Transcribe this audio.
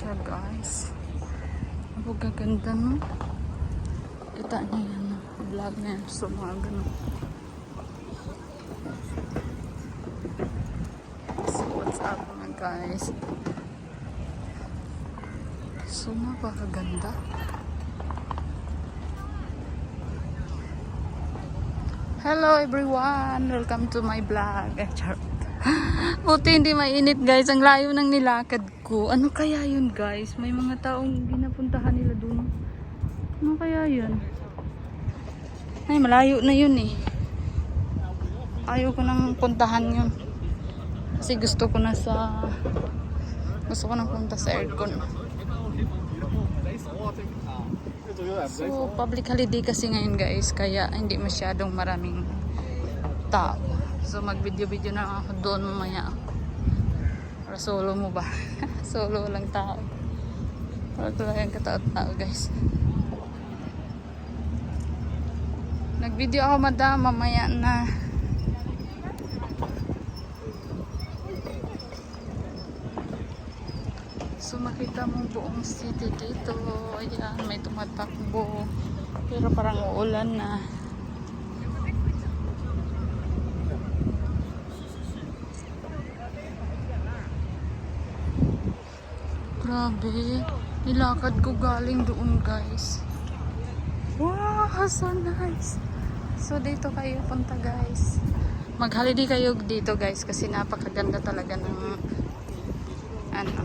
siya guys. Ako gaganda no. Kita niyo yan no. Vlog na yan. So mga ganun. So what's up mga guys. So napakaganda. Hello everyone! Welcome to my vlog. Eh, charot. Buti hindi mainit guys. Ang layo ng nilakad ko. Ano kaya yun guys? May mga taong ginapuntahan nila dun. Ano kaya yun? Ay, malayo na yun eh. Ayaw ko nang puntahan yun. Kasi gusto ko na sa... Gusto ko nang punta sa aircon. So, public holiday kasi ngayon guys, kaya hindi masyadong maraming tao. So, mag-video-video na ako doon mamaya. Para solo mo ba? solo lang tao. Para talagang katao-tao guys. Nag-video ako madam, mamaya na. So makita mo buong city dito. Ayan, may tumatakbo. Pero parang uulan na. Grabe. Nilakad ko galing doon guys. Wow, so nice. So dito kayo punta guys. Mag-holiday kayo dito guys kasi napakaganda talaga ng ano,